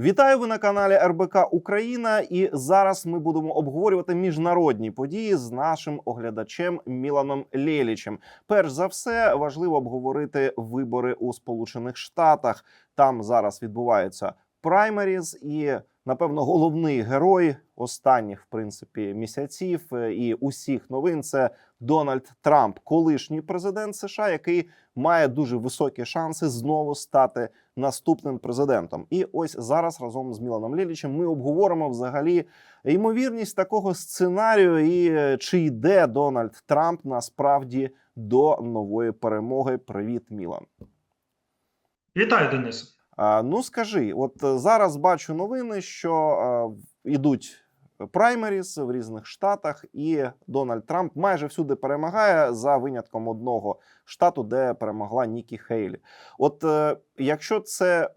Вітаю ви на каналі РБК Україна. І зараз ми будемо обговорювати міжнародні події з нашим оглядачем Міланом Лєлічем. Перш за все, важливо обговорити вибори у Сполучених Штатах. Там зараз відбуваються праймеріз, і напевно головний герой останніх, в принципі, місяців е, і усіх новин це Дональд Трамп, колишній президент США, який має дуже високі шанси знову стати наступним президентом. І ось зараз разом з Міланом Лілічем ми обговоримо взагалі ймовірність такого сценарію, і е, чи йде Дональд Трамп насправді до нової перемоги. Привіт, Мілан. Вітаю, Денис. Ну скажи, от е, зараз бачу новини, що е, ідуть праймеріс в різних штатах, і Дональд Трамп майже всюди перемагає за винятком одного штату, де перемогла Нікі Хейлі. От е, якщо це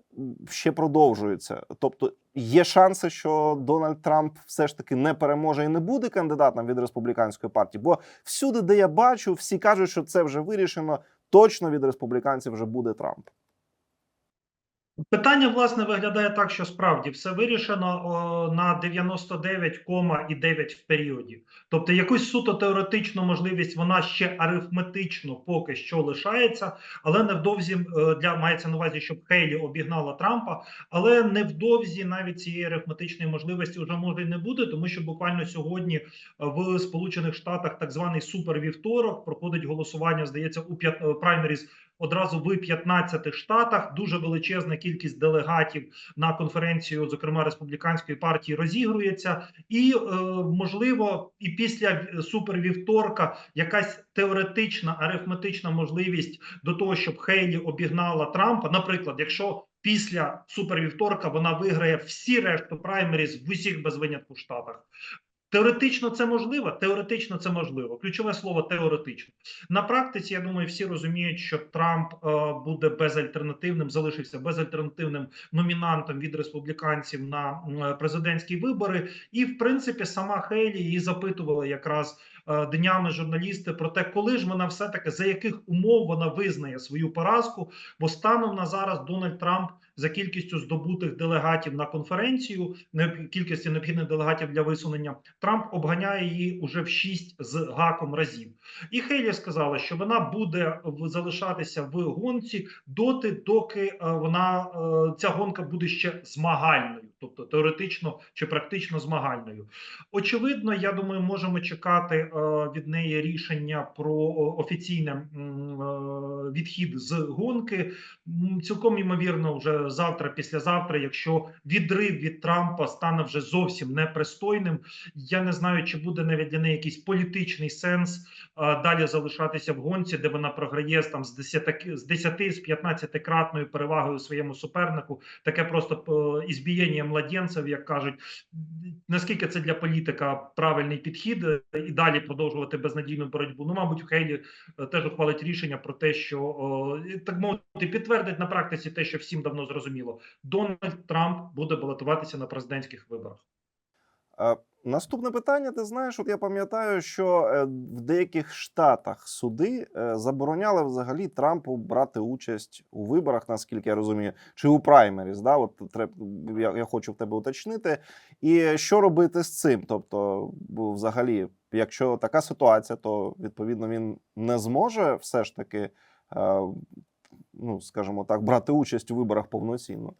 ще продовжується, тобто є шанси, що Дональд Трамп все ж таки не переможе і не буде кандидатом від республіканської партії, бо всюди, де я бачу, всі кажуть, що це вже вирішено. Точно від республіканців вже буде Трамп. Питання власне виглядає так, що справді все вирішено о, на 99,9 в періоді. Тобто, якусь суто теоретичну можливість вона ще арифметично поки що лишається, але невдовзі е, для мається на увазі, щоб Хейлі обігнала Трампа. Але невдовзі навіть цієї арифметичної можливості вже може й не буде, тому що буквально сьогодні е, в Сполучених Штатах так званий супервівторок проходить голосування. Здається, у п'ят е, праймеріз одразу в 15 штатах. Дуже величезна кількість делегатів на конференцію, зокрема республіканської партії, розігрується, і е, можливо, і після супервівторка якась теоретична арифметична можливість до того, щоб Хейлі обігнала Трампа. Наприклад, якщо Після супервівторка вона виграє всі решту праймеріз в усіх без винятку штатах. Теоретично це можливо, теоретично це можливо. Ключове слово теоретично. На практиці я думаю, всі розуміють, що Трамп е, буде безальтернативним, залишився безальтернативним номінантом від республіканців на е, президентські вибори. І в принципі сама Хейлі її запитувала якраз е, днями журналісти про те, коли ж вона все таки за яких умов вона визнає свою поразку. Бо станом на зараз Дональд Трамп за кількістю здобутих делегатів на конференцію, кількості необхідних делегатів для висунення, Трамп обганяє її уже в 6 з гаком разів. І Хейлі сказала, що вона буде залишатися в гонці доти, доки е, вона е, ця гонка буде ще змагальною, тобто теоретично чи практично змагальною. Очевидно, я думаю, можемо чекати е, від неї рішення про офіційне відхід з гонки. Цілком ймовірно, вже завтра, післязавтра, якщо відрив від Трампа стане вже зовсім непристойним. Я не знаю, чи буде навіть для неї якийсь політичний сенс далі залишатися в гонці, де вона програє там з 10 з 10 з 15 кратною перевагою своєму супернику. Таке просто е, ізбієння младенців, як кажуть. Наскільки це для політика правильний підхід е, і далі продовжувати безнадійну боротьбу? Ну, мабуть, Хейлі е, теж ухвалить рішення про те, що так мовити підтвердить на практиці те, що всім давно зрозуміло. Дональд Трамп буде балотуватися на президентських виборах. Наступне питання. Ти знаєш, от я пам'ятаю, що е, в деяких штатах суди е, забороняли взагалі Трампу брати участь у виборах, наскільки я розумію, чи у праймеріс. Да? От я, я хочу в тебе уточнити. І що робити з цим? Тобто, взагалі, якщо така ситуація, то відповідно він не зможе все ж таки, е, ну скажімо так, брати участь у виборах повноцінно.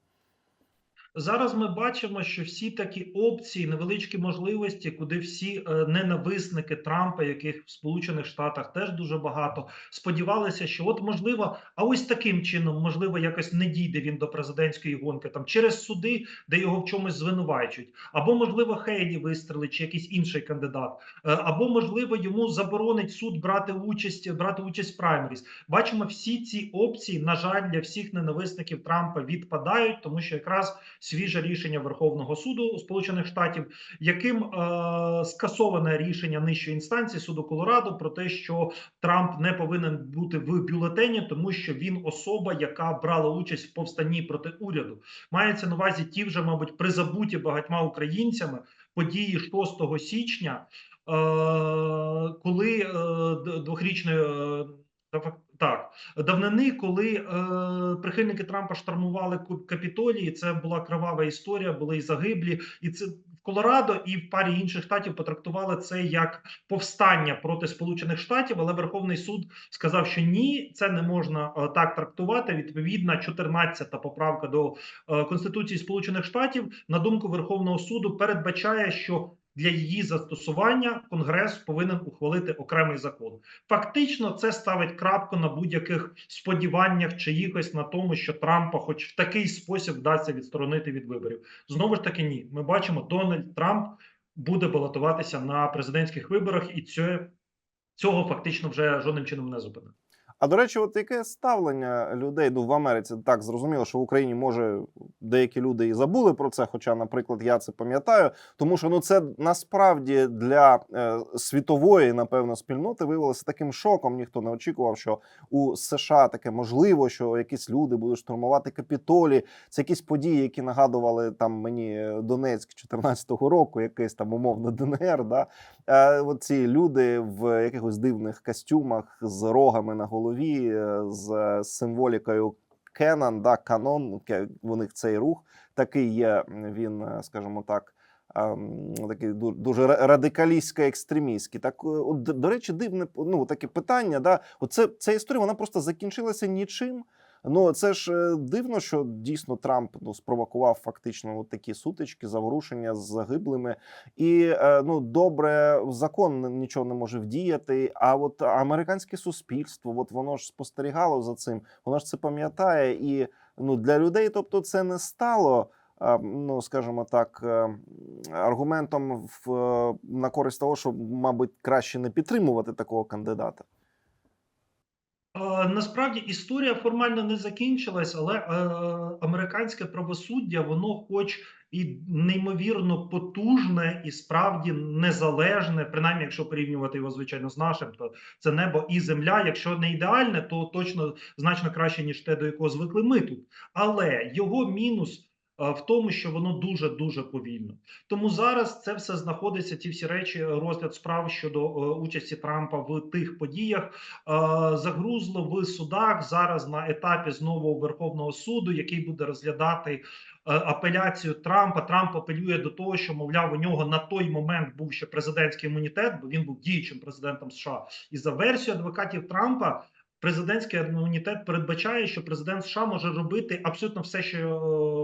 Зараз ми бачимо, що всі такі опції, невеличкі можливості, куди всі е, ненависники Трампа, яких в Сполучених Штатах теж дуже багато, сподівалися, що от можливо, а ось таким чином, можливо, якось не дійде він до президентської гонки там через суди, де його в чомусь звинувачують, або можливо Хейлі вистрелить, чи якийсь інший кандидат, е, або можливо йому заборонить суд брати участь, брати участь в праймеріс. Бачимо, всі ці опції, на жаль, для всіх ненависників Трампа відпадають, тому що якраз свіже рішення Верховного суду Сполучених Штатів, яким е, скасоване рішення нижчої інстанції суду Колорадо про те, що Трамп не повинен бути в бюлетені, тому що він особа, яка брала участь в повстанні проти уряду, мається на увазі ті вже, мабуть, призабуті багатьма українцями події 6 січня, е, коли е, двохрічної. Так, давнини, коли е, прихильники Трампа штурмували Капітолій, це була кривава історія, були і загиблі, і це в Колорадо і в парі інших штатів потрактували це як повстання проти Сполучених Штатів, але Верховний суд сказав, що ні, це не можна е, так трактувати. Відповідна 14-та поправка до е, Конституції Сполучених Штатів, на думку Верховного суду, передбачає, що для її застосування Конгрес повинен ухвалити окремий закон. Фактично, це ставить крапку на будь-яких сподіваннях чиїхось на тому, що Трампа, хоч в такий спосіб, вдасться відсторонити від виборів. Знову ж таки, ні. Ми бачимо, Дональд Трамп буде балотуватися на президентських виборах, і це, цього фактично вже жодним чином не зупинить. А до речі, от яке ставлення людей ну, в Америці так зрозуміло, що в Україні може деякі люди і забули про це. Хоча, наприклад, я це пам'ятаю, тому що ну це насправді для е, світової, напевно, спільноти виявилося таким шоком. Ніхто не очікував, що у США таке можливо, що якісь люди будуть штурмувати капітолі. Це якісь події, які нагадували там мені Донецьк 14-го року, якийсь там умовно ДНР. Да? Е, от ці люди в якихось дивних костюмах з рогами на голові, е, з символікою Кенан, да, канон. У них цей рух такий є. Він, е, скажімо так. ем, Такий ду- дуже ра- радикалістсько-екстремістський. Так, е, от, до речі, дивне ну, таке питання. Да? Оце, ця історія вона просто закінчилася нічим. Ну це ж е, дивно, що дійсно Трамп ну спровокував фактично от такі сутички, заворушення з загиблими, і е, ну добре, закон нічого не може вдіяти. А от американське суспільство, от воно ж спостерігало за цим, воно ж це пам'ятає, і ну для людей, тобто, це не стало. е, Ну, скажімо так, аргументом в на користь того, що, мабуть, краще не підтримувати такого кандидата. Е, Насправді історія формально не закінчилась, але е, американське правосуддя, воно, хоч і неймовірно потужне, і справді незалежне, принаймні, якщо порівнювати його звичайно з нашим, то це небо і земля. Якщо не ідеальне, то точно значно краще ніж те, до якого звикли ми тут. Але його мінус. Е, В тому, що воно дуже дуже повільно, тому зараз це все знаходиться. Ті всі речі, розгляд справ щодо е, участі Трампа в тих подіях, е, загрузло в судах зараз на етапі знову Верховного суду, який буде розглядати апеляцію Трампа. Трамп апелює до того, що мовляв у нього на той момент був ще президентський імунітет, бо він був діючим президентом США. І за версією адвокатів Трампа. Президентський імунітет передбачає, що президент США може робити абсолютно все, що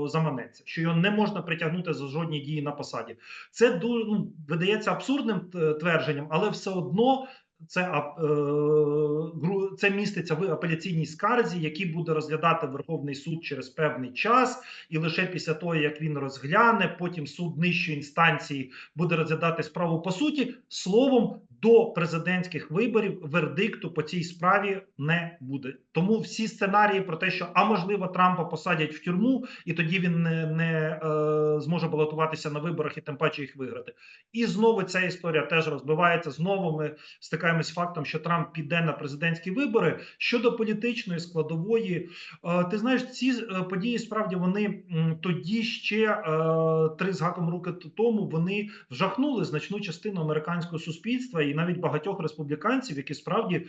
е, заманеться, що його не можна притягнути за жодні дії на посаді. Це ду- ну, видається абсурдним е, твердженням, але все одно це, е, це міститься в апеляційній скарзі, який буде розглядати Верховний суд через певний час, і лише після того, як він розгляне, потім суд нижчої інстанції буде розглядати справу по суті. Словом, до президентських виборів вердикту по цій справі не буде. Тому всі сценарії про те, що а можливо Трампа посадять в тюрму, і тоді він не, не е, зможе балотуватися на виборах і тим паче їх виграти. І знову ця історія теж розбивається. Знову ми стикаємось з фактом, що Трамп піде на президентські вибори. Щодо політичної складової, е, ти знаєш, ці е, події справді вони тоді ще е, три з гаком роки тому вони вжахнули значну частину американського суспільства і навіть багатьох республіканців, які справді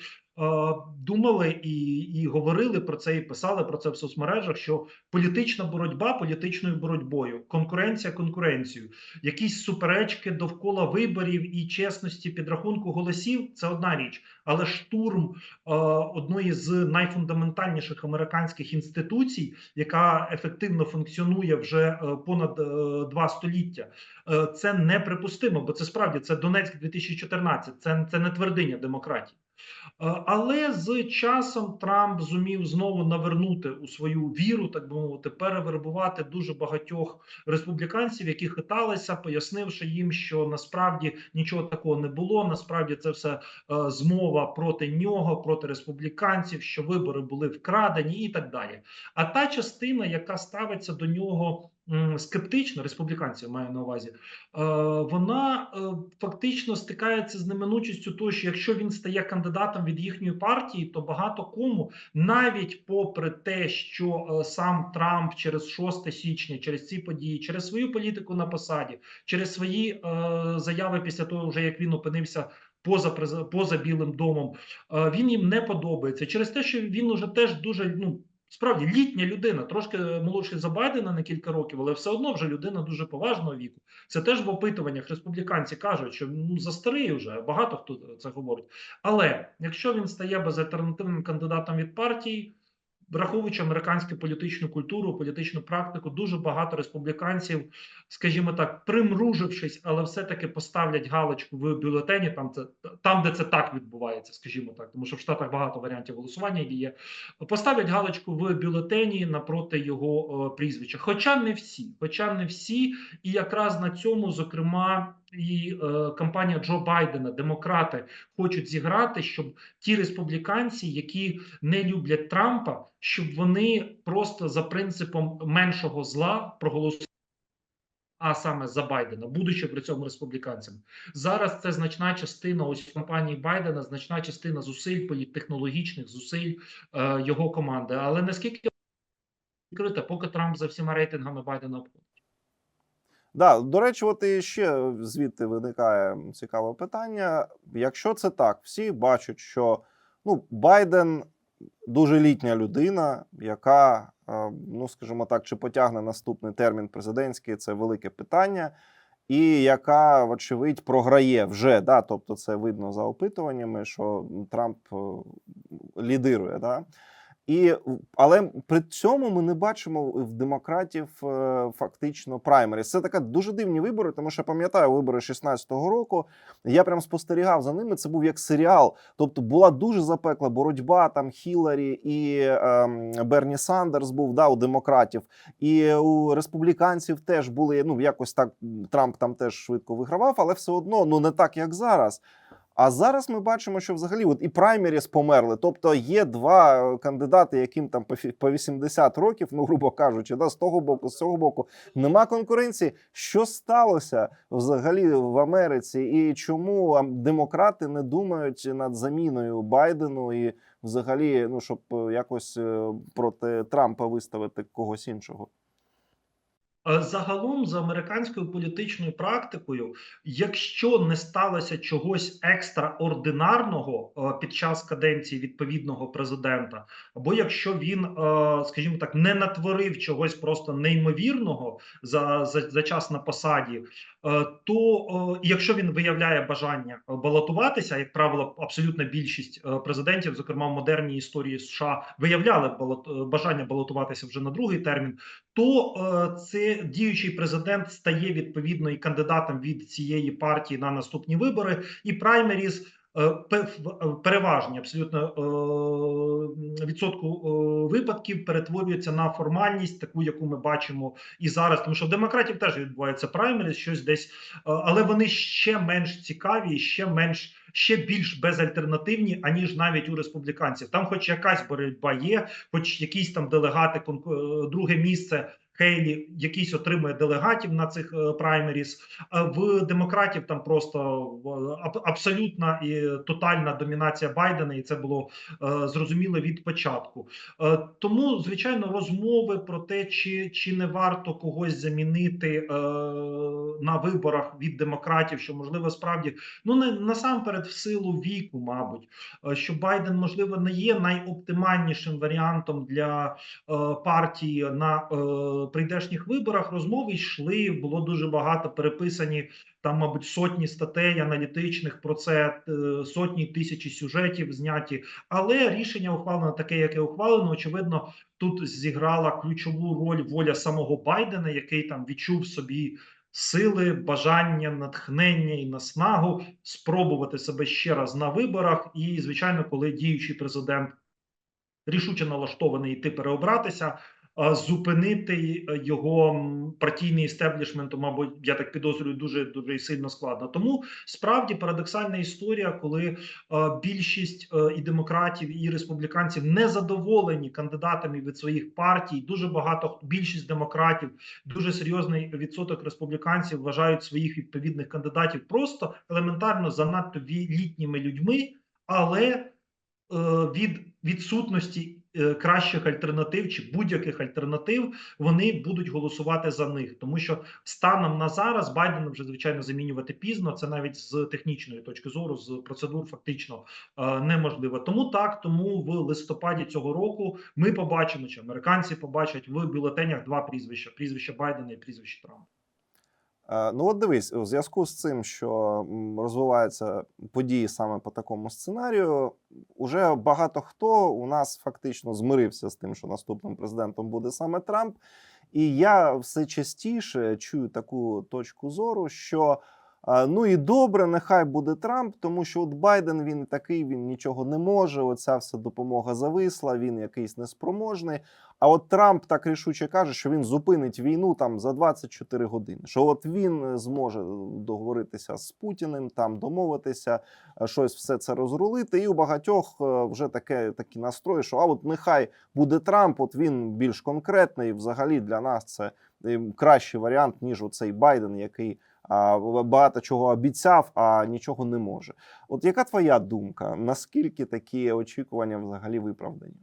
думали і, і говорили про це, і писали про це в соцмережах. Що політична боротьба політичною боротьбою, конкуренція конкуренцією, якісь суперечки довкола виборів і чесності підрахунку голосів це одна річ, але штурм е, одної з найфундаментальніших американських інституцій, яка ефективно функціонує вже е, понад е, два століття. Е, Це неприпустимо, бо це справді це Донецьк 2014, це, це не твердиня демократії. Е, Але з часом Трамп зумів знову навернути у свою віру, так би мовити, перевербувати дуже багатьох республіканців, які хиталися, пояснивши їм, що насправді нічого такого не було. Насправді це все е, змова проти нього, проти республіканців, що вибори були вкрадені, і так далі. А та частина, яка ставиться до нього скептично, республіканців маю на увазі, е, вона е, фактично стикається з неминучістю того, що якщо він стає кандидатом від їхньої партії, то багато кому, навіть попри те, що е, сам Трамп через 6 січня, через ці події, через свою політику на посаді, через свої заяви після того, вже як він опинився поза поза Білим домом. Він їм не подобається через те, що він уже теж дуже ну. Справді літня людина, трошки молодший за Байдена на кілька років, але все одно вже людина дуже поважного віку. Це теж в опитуваннях республіканці кажуть, що ну за старий вже багато хто це говорить. Але якщо він стає безальтернативним кандидатом від партії, враховуючи американську політичну культуру, політичну практику, дуже багато республіканців, скажімо так, примружившись, але все-таки поставлять галочку в бюлетені, там це там, де це так відбувається, скажімо так, тому що в Штатах багато варіантів голосування є. Поставлять галочку в бюлетені напроти його е, прізвища. Хоча не всі, хоча не всі, і якраз на цьому, зокрема, і е, кампанія Джо Байдена, демократи хочуть зіграти, щоб ті республіканці, які не люблять Трампа, щоб вони просто за принципом меншого зла проголосували. А саме за Байдена, будучи при цьому республіканцями, зараз це значна частина ось кампанії Байдена, значна частина зусиль політтехнологічних зусиль е, його команди. Але наскільки відкрита, поки Трамп за всіма рейтингами Байдена обходить. Да, до речі, от і ще звідти виникає цікаве питання. Якщо це так, всі бачать, що ну, Байден дуже літня людина, яка, ну скажімо так, чи потягне наступний термін президентський, це велике питання, і яка, вочевидь, програє вже. Да? Тобто, це видно за опитуваннями, що Трамп е, лідирує. Да? І, але при цьому ми не бачимо в демократів е, фактично праймеріс. Це така дуже дивні вибори, тому що пам'ятаю вибори 16-го року. Я прям спостерігав за ними. Це був як серіал. Тобто була дуже запекла боротьба там Хіларі і ем, Берні Сандерс був да, у демократів, і у республіканців теж були. Ну якось так Трамп там теж швидко вигравав, але все одно ну не так, як зараз. А зараз ми бачимо, що взагалі от і праймеріс померли. Тобто є два кандидати, яким там по фі- 80 років, ну грубо кажучи, да, з того боку, з цього боку, нема конкуренції. Що сталося взагалі в Америці, і чому демократи не думають над заміною Байдену і взагалі, ну щоб е, якось е, проти Трампа виставити когось іншого? Е, Загалом за американською політичною практикою, якщо не сталося чогось екстраординарного е, під час каденції відповідного президента, або якщо він, е, скажімо так, не натворив чогось просто неймовірного за, за, за час на посаді, то якщо він виявляє бажання балотуватися, як правило, абсолютна більшість президентів, зокрема в модерній історії США, виявляли балот- бажання балотуватися вже на другий термін то е, це діючий президент стає відповідно і кандидатом від цієї партії на наступні вибори, і праймеріз переважні абсолютно е, відсотку е, випадків перетворюються на формальність, таку яку ми бачимо і зараз. Тому що в демократів теж відбувається праймеріз, щось десь, е, але вони ще менш цікаві, ще менш. Ще більш безальтернативні, аніж навіть у республіканців. Там, хоч якась боротьба є, хоч якісь там делегати, е, друге місце Хейлі, якийсь отримує делегатів на цих е, праймеріс. В демократів там просто абсолютна і тотальна домінація Байдена, і це було е, зрозуміло від початку. Е, тому, звичайно, розмови про те, чи, чи не варто когось замінити е, на виборах від демократів, що можливо справді ну не насамперед в силу віку, мабуть, е, що Байден можливо не є найоптимальнішим варіантом для е, партії на е, прийдешніх виборах. Розмови йшли. Було дуже багато переписані там, мабуть, сотні статей аналітичних про це, е, сотні тисячі сюжетів зняті. Але рішення ухвалено таке, яке ухвалено. Очевидно, тут зіграла ключову роль воля самого Байдена, який там відчув собі. Сили, бажання, натхнення і наснагу спробувати себе ще раз на виборах. І, звичайно, коли діючий президент рішуче налаштований йти переобратися, зупинити е, його партійний істеблішмент, мабуть, я так підозрюю, дуже дуже сильно складно. Тому справді парадоксальна історія, коли е, більшість е, і демократів, і республіканців не задоволені кандидатами від своїх партій. Дуже багато більшість демократів, дуже серйозний відсоток республіканців вважають своїх відповідних кандидатів просто елементарно занадто літніми людьми, але від відсутності кращих альтернатив чи будь-яких альтернатив вони будуть голосувати за них, тому що станом на зараз Байдена вже звичайно замінювати пізно. Це навіть з технічної точки зору, з процедур фактично е, неможливо. Тому так, тому в листопаді цього року ми побачимо, чи американці побачать в бюлетенях два прізвища: прізвище Байдена і прізвище Трампа. Е, Ну, от дивись, у зв'язку з цим, що розвиваються події саме по такому сценарію, уже багато хто у нас фактично змирився з тим, що наступним президентом буде саме Трамп. І я все частіше чую таку точку зору, що ну і добре, нехай буде Трамп, тому що от Байден він такий, він нічого не може. Оця вся допомога зависла, він якийсь неспроможний. А от Трамп так рішуче каже, що він зупинить війну там за 24 години. Що от він зможе договоритися з Путіним, там домовитися, е, щось все це розрулити. І у багатьох е, вже таке такі настрої, що а от нехай буде Трамп, от він більш конкретний. Взагалі для нас це е, кращий варіант ніж оцей Байден, який багато чого обіцяв, а нічого не може. От яка твоя думка? Наскільки такі очікування взагалі виправдані?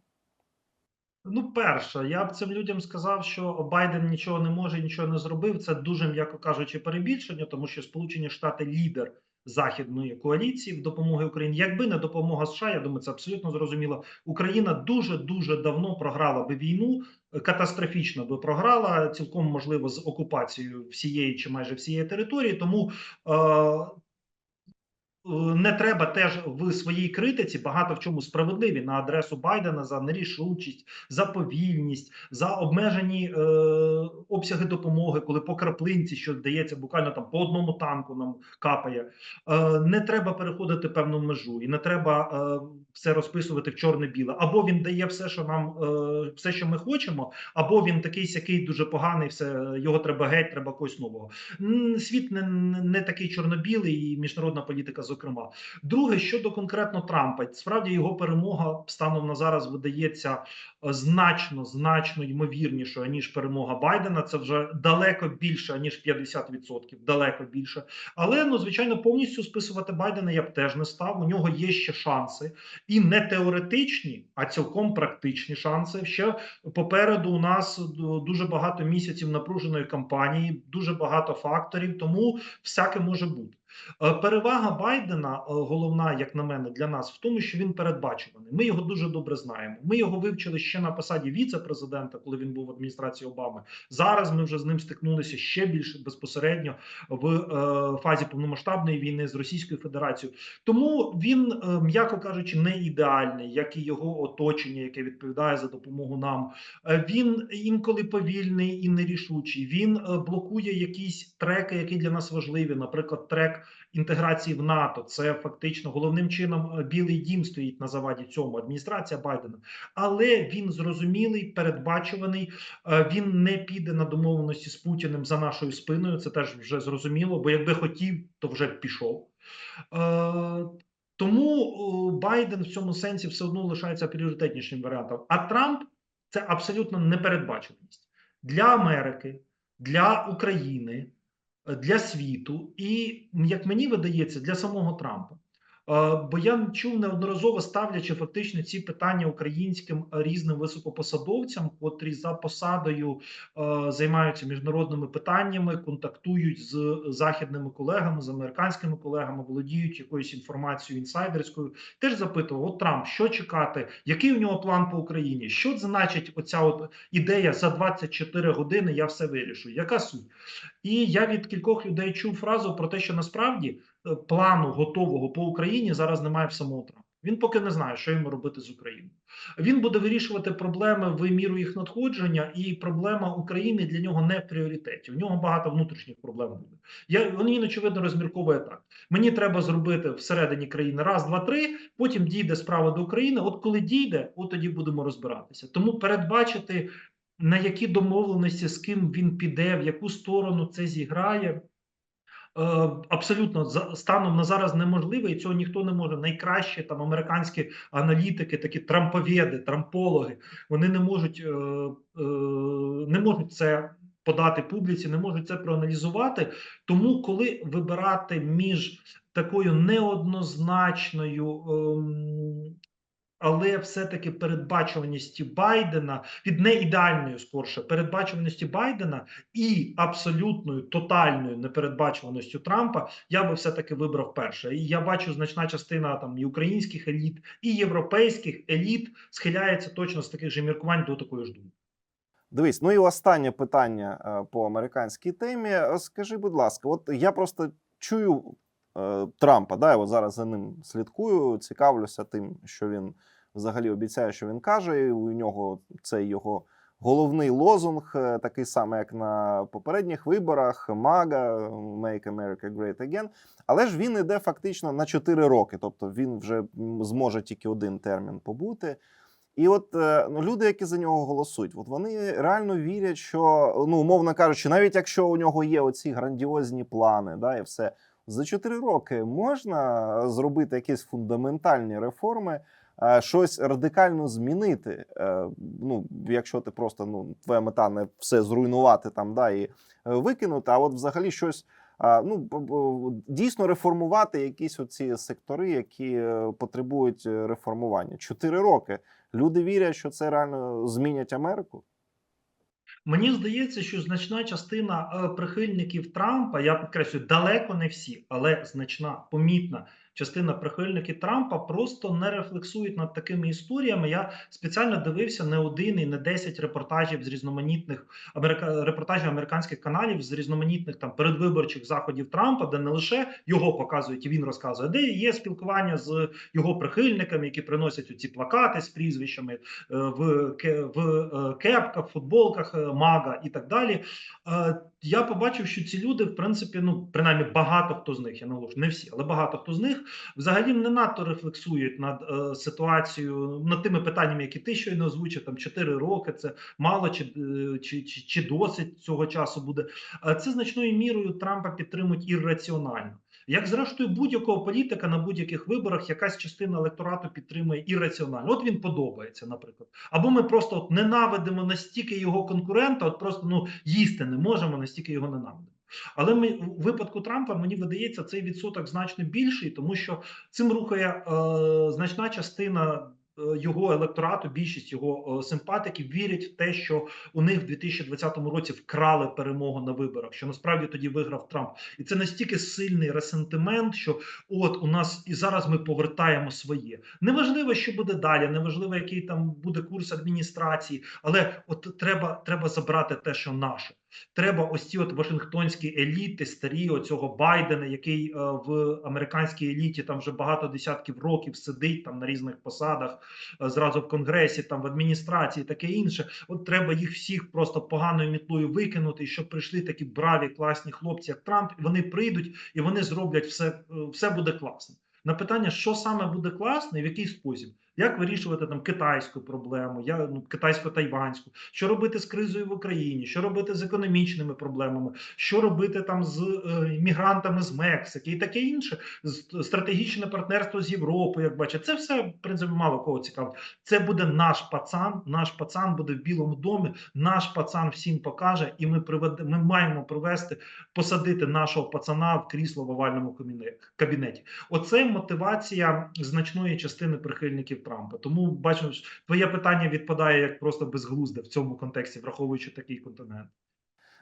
Ну, перше, я б цим людям сказав, що Байден нічого не може, нічого не зробив. Це дуже, м'яко кажучи, перебільшення, тому що Сполучені Штати лідер західної коаліції в допомоги Україні. Якби не допомога США, я думаю, це абсолютно зрозуміло. Україна дуже дуже давно програла би війну, катастрофічно би програла, цілком можливо з окупацією всієї чи майже всієї території. Тому е, не треба теж в своїй критиці багато в чому справедливі на адресу Байдена за нерішучість, за повільність, за обмежені е, обсяги допомоги, коли по краплинці, що дається буквально там по одному танку нам капає. Е, не треба переходити певну межу, і не треба е, все розписувати в чорне-біле. Або він дає все, що нам е, все, що ми хочемо, або він такий сякий дуже поганий, все його треба геть, треба когось нового. Світ не, не не такий чорно-білий, і міжнародна політика, зокрема. Друге, щодо конкретно Трампа, справді його перемога станом на зараз видається е, значно, значно ймовірнішою ніж перемога Байдена. Це вже далеко більше ніж 50%, далеко більше. Але ну звичайно, повністю списувати Байдена я б теж не став. У нього є ще шанси, і не теоретичні, а цілком практичні шанси. Ще попереду у нас ду- дуже багато місяців напруженої кампанії, дуже багато факторів, тому всяке може бути. Е, Перевага Байдена, е, головна, як на мене, для нас в тому, що він передбачуваний. Ми його дуже добре знаємо. Ми його вивчили ще на посаді віце-президента, коли він був в адміністрації Обами. Зараз ми вже з ним стикнулися ще більше безпосередньо в е, фазі повномасштабної війни з Російською Федерацією. Тому він, м'яко кажучи, не ідеальний, як і його оточення, яке відповідає за допомогу нам. Він інколи повільний і нерішучий. Він блокує якісь треки, які для нас важливі. Наприклад, трек інтеграції в НАТО. Це фактично головним чином е, Білий Дім стоїть на заваді цьому. Адміністрація Байдена, але він зрозумілий, передбачуваний. Е, Він не піде на домовленості з Путіним за нашою спиною. Це теж вже зрозуміло. Бо якби хотів, то вже пішов. Е, Тому Байден в цьому сенсі все одно лишається пріоритетнішим варіантом. А Трамп це абсолютно непередбачуваність для Америки, для України, для світу, і як мені видається, для самого Трампа. Е, Бо я чув неодноразово ставлячи фактично ці питання українським е, різним високопосадовцям, котрі за посадою е, займаються міжнародними питаннями, контактують з західними колегами, з американськими колегами, володіють якоюсь інформацією інсайдерською. Теж запитував: от Трамп, що чекати, який у нього план по Україні? Що значить оця от ідея за 24 години? Я все вирішу. Яка суть? І я від кількох людей чув фразу про те, що насправді плану готового по Україні зараз немає в самого Трампа. Він поки не знає, що йому робити з Україною. Він буде вирішувати проблеми в міру їх надходження, і проблема України для нього не в пріоритеті. У нього багато внутрішніх проблем буде. Я він очевидно розмірковує так: мені треба зробити всередині країни раз, два, три. Потім дійде справа до України. От коли дійде, от тоді будемо розбиратися. Тому передбачити на які домовленості з ким він піде, в яку сторону це зіграє. Е, Абсолютно станом на зараз неможливо, і цього ніхто не може. Найкращі там американські аналітики, такі трамповеди, трампологи, вони не можуть, е, е, не можуть це подати публіці, не можуть це проаналізувати. Тому, коли вибирати між такою неоднозначною ем, але все-таки передбачуваності Байдена від неідеальної, скорше, передбачуваності Байдена і абсолютною тотальною непередбачуваністю Трампа, я би все-таки вибрав перше. І я бачу значна частина там і українських еліт, і європейських еліт схиляється точно з таких же міркувань до такої ж думки. Дивись, ну і останнє питання е, по американській темі. Е, Скажи, будь ласка, от я просто чую Трампа, да, я от зараз за ним слідкую, цікавлюся тим, що він взагалі обіцяє, що він каже. І у нього це його головний лозунг, е, такий самий, як на попередніх виборах: MAGA, Make America Great Again. Але ж він іде фактично на 4 роки, тобто він вже зможе тільки один термін побути. І от е, ну, люди, які за нього голосують, от вони реально вірять, що ну умовно кажучи, навіть якщо у нього є оці грандіозні плани, да, і все за 4 роки можна зробити якісь фундаментальні реформи, е, щось радикально змінити. Е, Ну, якщо ти просто ну твоя мета не все зруйнувати там, да, і е, викинути, а от взагалі щось. Ну дійсно реформувати якісь оці сектори, які потребують реформування. Чотири роки. Люди вірять, що це реально змінять Америку. Мені здається, що значна частина е, прихильників Трампа, я підкреслюю, далеко не всі, але значна, помітна частина прихильників Трампа просто не рефлексують над такими історіями. Я спеціально дивився не один і не 10 репортажів з різноманітних репортажів американських каналів з різноманітних там передвиборчих заходів Трампа, де не лише його показують і він розказує, де є спілкування з його прихильниками, які приносять ці плакати з прізвищами е, в, в е, кепках, футболках е, мага і так далі. Я побачив, що ці люди, в принципі, ну принаймні багато хто з них, я наголошую, не всі, але багато хто з них взагалі не надто рефлексують над е, ситуацією, над тими питаннями, які ти щойно озвучив, там 4 роки, це мало чи, е, чи, чи, чи досить цього часу буде. Е, Це значною мірою Трампа підтримують ірраціонально. Як зрештою будь-якого політика на будь-яких виборах якась частина електорату підтримує ірраціонально. От він подобається, наприклад. Або ми просто от ненавидимо настільки його конкурента, от просто ну їсти не можемо, настільки його ненавидимо. Але ми у випадку Трампа мені видається цей відсоток значно більший, тому що цим рухає е, значна частина його електорату, більшість його е, симпатиків вірять в те, що у них в 2020 році вкрали перемогу на виборах, що насправді тоді виграв Трамп, і це настільки сильний ресентимент, що от у нас і зараз ми повертаємо своє. Неважливо, що буде далі, неважливо, який там буде курс адміністрації, але от треба, треба забрати те, що наше. Треба ось ці от Вашингтонські еліти, старі оцього Байдена, який е, в американській еліті там вже багато десятків років сидить там на різних посадах, е, зразу в конгресі, там в адміністрації, таке інше. От треба їх всіх просто поганою мітлою викинути, щоб прийшли такі браві, класні хлопці, як Трамп. І вони прийдуть і вони зроблять все, е, все буде класно. На питання, що саме буде класно і в який спосіб. Як вирішувати там китайську проблему, я ну китайсько-тайванську, що робити з кризою в Україні, що робити з економічними проблемами, що робити там з е, мігрантами з Мексики і таке інше, стратегічне партнерство з Європою, як бачите, це все в принципі мало кого цікавить. Це буде наш пацан. Наш пацан буде в Білому домі. Наш пацан всім покаже, і ми приведе, ми маємо привести, посадити нашого пацана в крісло в овальному кабінеті. Оце мотивація значної частини прихильників Трампа. Тому бачимо, твоє питання відпадає як просто безглузде в цьому контексті, враховуючи такий континент.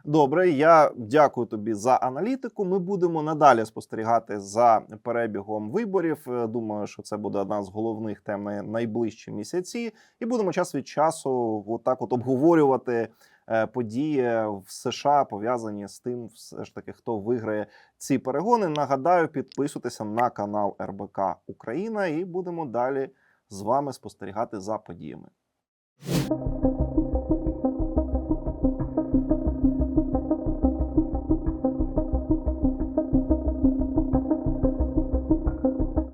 Добре, я дякую тобі за аналітику. Ми будемо надалі спостерігати за перебігом виборів. Е, Думаю, що це буде одна з головних тем на найближчі місяці, і будемо час від часу отак от обговорювати е, події в США пов'язані з тим, все ж таки, хто виграє ці перегони. Нагадаю, підписуйтеся на канал РБК Україна, і будемо далі з вами спостерігати за подіями.